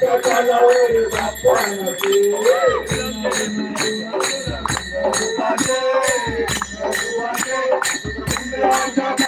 Thank you.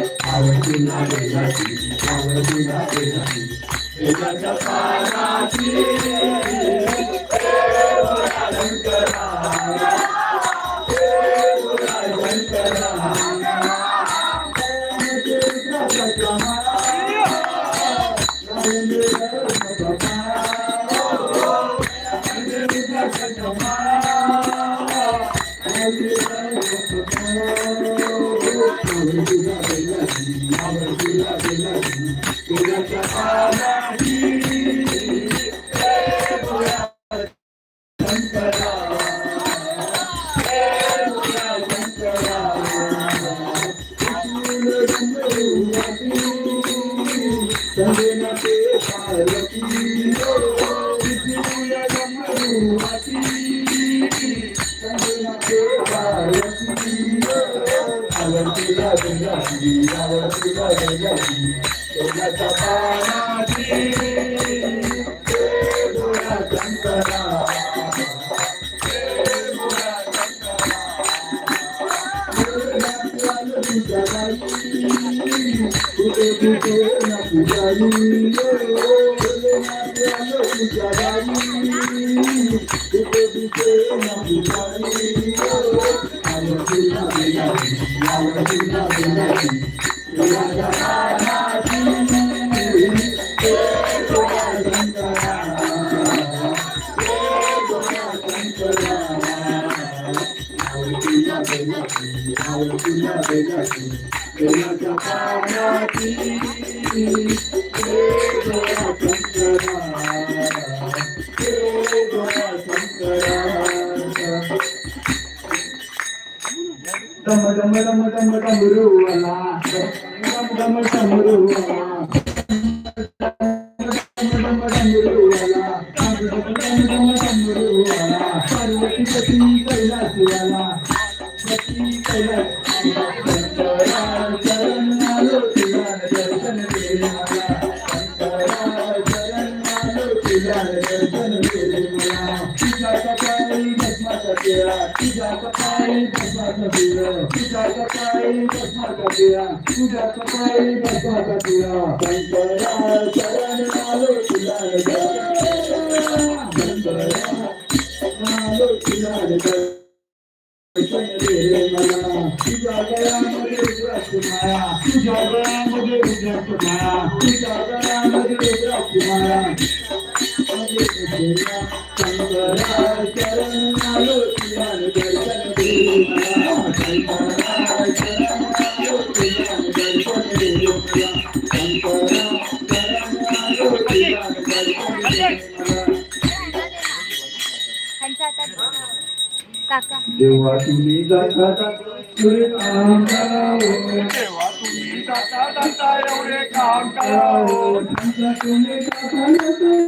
आवडीला बेलाची आवडीला बेलाची बेलाच्या पानाची आवडती आवडती आवडती Tambah tambah tambah tambah tambah टिळा तुझा कपाळी भस्माचा टिळा तुझा कपाळी भस्माचा टिळा तुझा कपाळी भस्माचा टिळा शंकरा शरण आलो तुझा शंकरा आलो तुझा दर्शन दे मला तुझ्या गळ्यामध्ये रुद्राक्ष माळा तुझ्या गळ्यामध्ये रुद्राक्ष माळा तुझ्या गळ्यामध्ये रुद्राक्ष माळा शंकरा शरण आलो तुझ्या दर्शन दे मला शंकरा शरण आलो तुझ्या दर्शन दे मला शंकरा शरण आलो तुझ्या दर्शन दे मला त्यांच्या हातात काका जेव्हा तुम्ही जाता पुढे काम तेव्हा तुम्ही जाता जाता एवढे काम तुमच्या तुम्ही जाता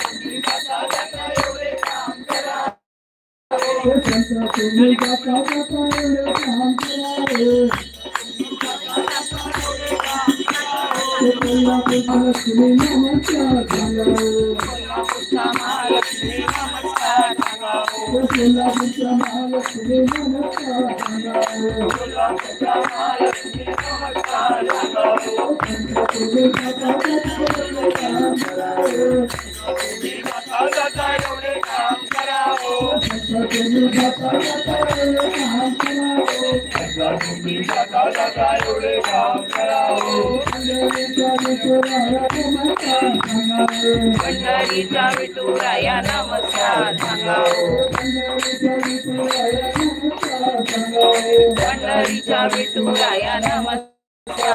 नमस्कार. नमस्कार. तुम्ही जाता जाता एवढे काम करावं तुम्ही जाता जाता एवढे काम करावं तुम्ही नमस्कार सांगावं कोल्हापूरच्या नमस्कार सांगावं तुम्ही जाता जाता एवढे काम करावं तुम्ही जाता जाता एवढे काम करावं पंढरीच्या विठुराया नमस्कार सांगावं पंढरीच्या विठुराया नमस्कार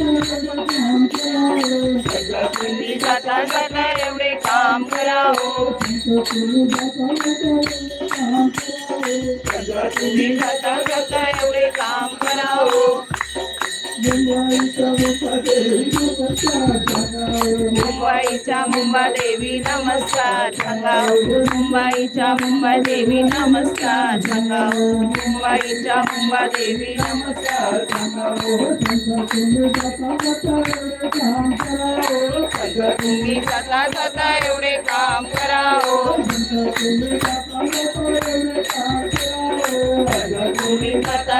करावं तुम्ही जाता जाता एवढे काम कराओ काम करावं. मुंबई नमस्कार मुंबईच्या मुंबा देवी नमस्कार सांगावं मुंबईच्या मुंबा नमस्कार नमस्कार काम करावं. तुम्ही जाता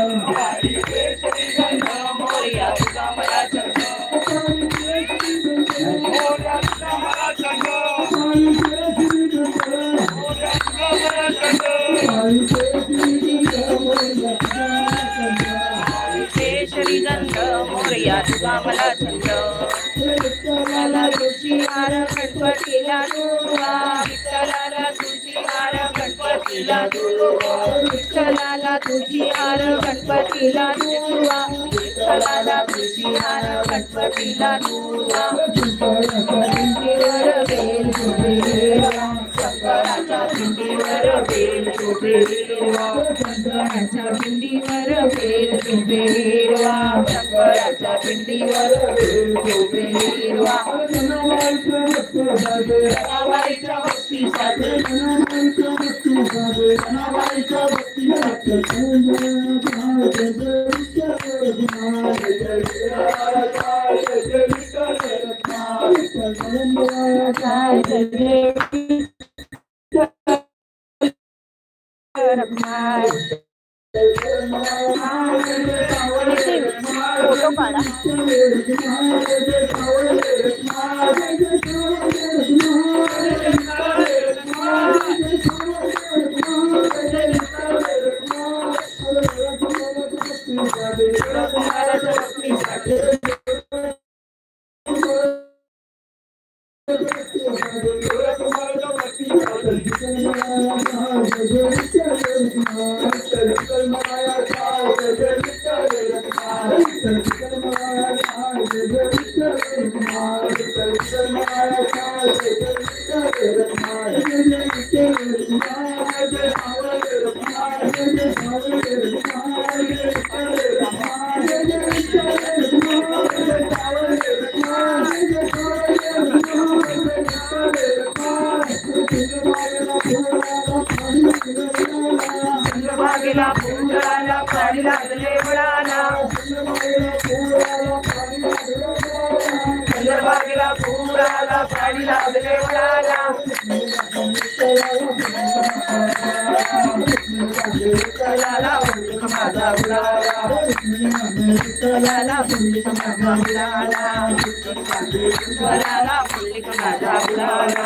हार गणपतीला दुर्वा, विठ्ठलाला तुझी हार गणपतीला दुर्वा, विठ्ठलाला तुझी हार गणपतीला दुर्वा, विठ्ठलाला तुझी हार गणपतीला दुर्वा. शंकराच्या पिंडीवर बेल शोभेवा शंकराच्या पिंडीवर बेल शोभेवा शंकराच्या पिंडीवर बेल शोभेवा जनाबाईच्या भक्तीसाठी रखा है फोटो पाड़ा చంద్రబాబుల పూరాల పడిలా దేవుడాలా పుల్లిక మజా బులాలా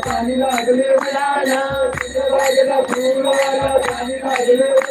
पाणी लागले पाणी लागले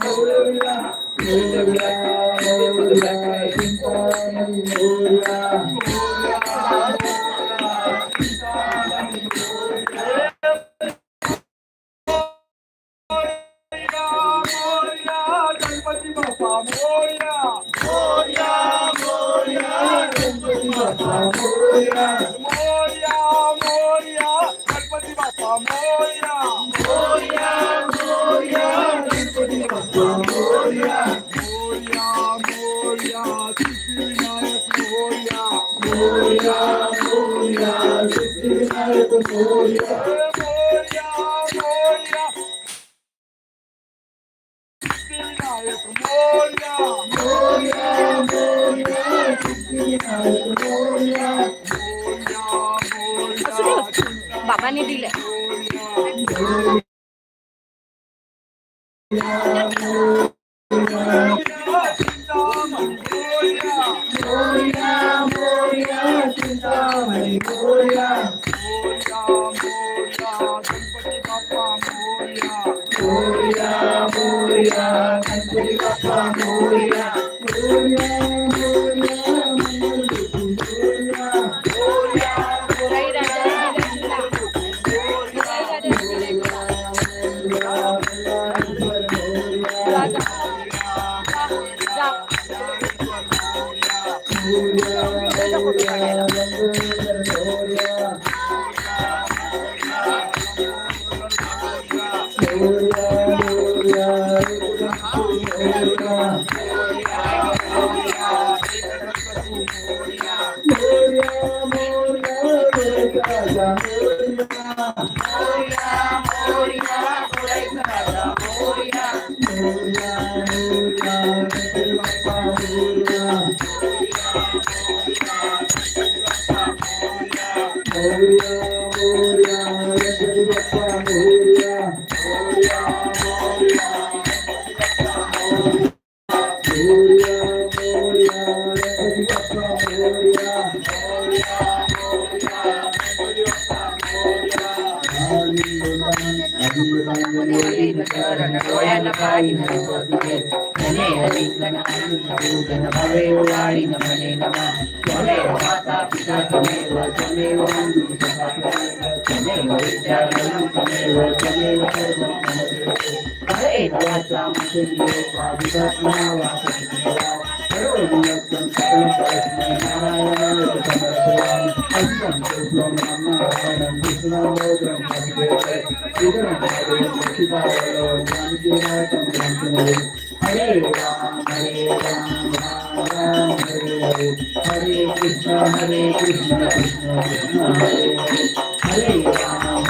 Görüşmek üzere. सिद्धिविनायक मोर्या मोर्या मोर्या बाबांनी दिलं Hallelujah. Hare Ram, Krishna, Hare Krishna, Krishna Krishna, Hare Hare, Hare Ram.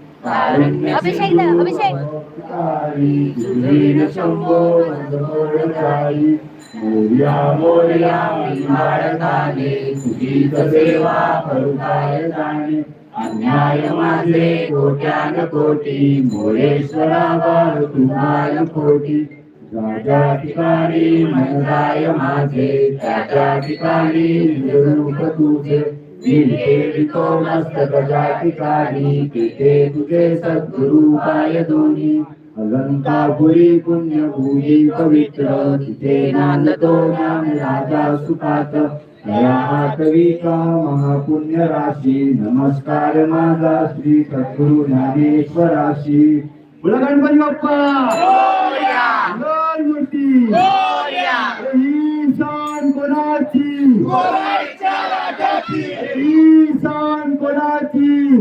अभिषेक अभिषेक. शंभो मोर्या मोर्या सेवा करुताय जाणे अन्याय माझे कोट्यान कोटी मोरेश्वरावर तुम्हाला कोटी राजा ठिकाणी मनराय माझे त्याच्या ठिकाणी तुझे वितो मस्तक ज्या ठिकाणी तिथे तुझे सद्गुरु पाय दोन्ही अलंकापुरी पुण्यभूमी पवित्र तिथे नांदतो ज्ञान राजा दया कविता राशी नमस्कार माझा श्री सद्गुरु ज्ञानेश्वराशी बोला गणपती बाप्पा मूर्ती कोणाची ही सान कोणाची?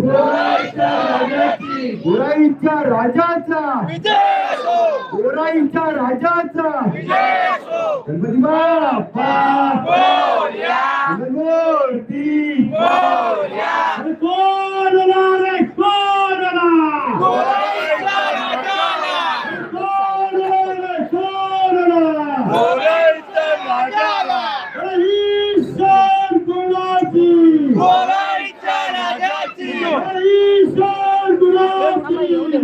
गोराईच्या राजाचा. गोराईच्या राजाचा. गणपती बाप्पा. मूर्ती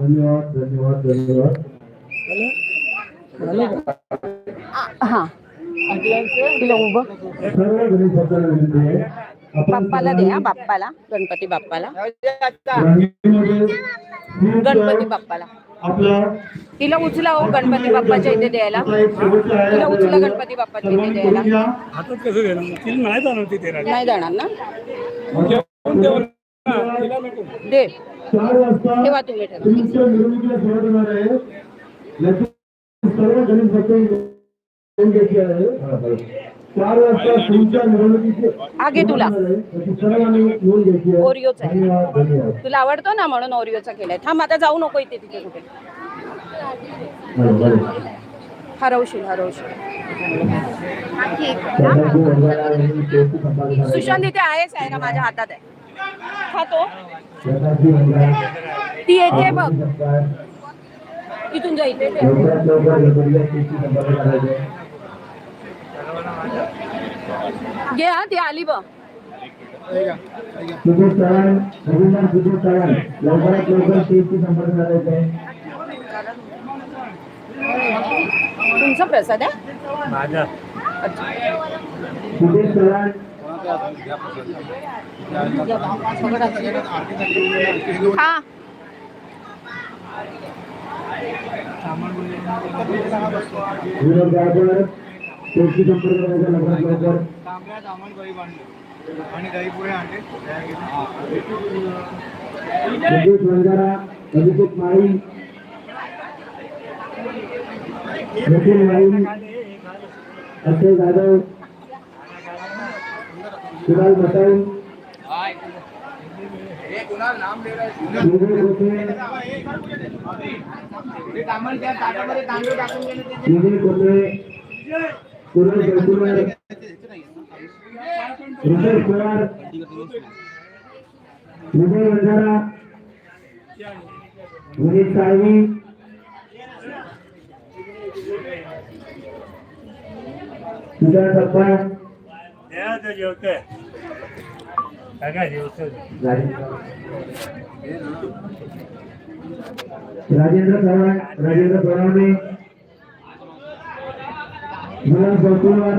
धन्यवाद धन्यवाद धन्यवाद. हा. बाप्पाला द्या बाप्पाला. गणपती बाप्पाला. गणपती बाप्पाला. तिला उचला हो गणपती बाप्पाच्या इथे द्यायला. तिला उचला गणपती बाप्पाच्या इथे द्यायला. नाही जाणार ना? दे. ठेवा. तुम्ही आगे तुला. ओरिओचा तुला आवडतो ना म्हणून ओरिओचा केलाय. थांब आता जाऊ नको इथे तिथे कुठे. हरवशील हरवशील. सुशांत इथे आहेच आहे ना माझ्या हातात आहे. खातो ती. येते बघ. तिथून जायचे घे हा ती आली बघ. सुधीर चव्हाण आहे? तुमचा प्रसाद आहे हा काही बांधले आणि दही पुढे आणले अभिषेक माळी निखिल माळी अक्षय जाधव ऋषभ पवार विजय वंजारा। विनीत साळवी जेवतो राजेंद्र राजेंद्र सोनवणे चौकुलवार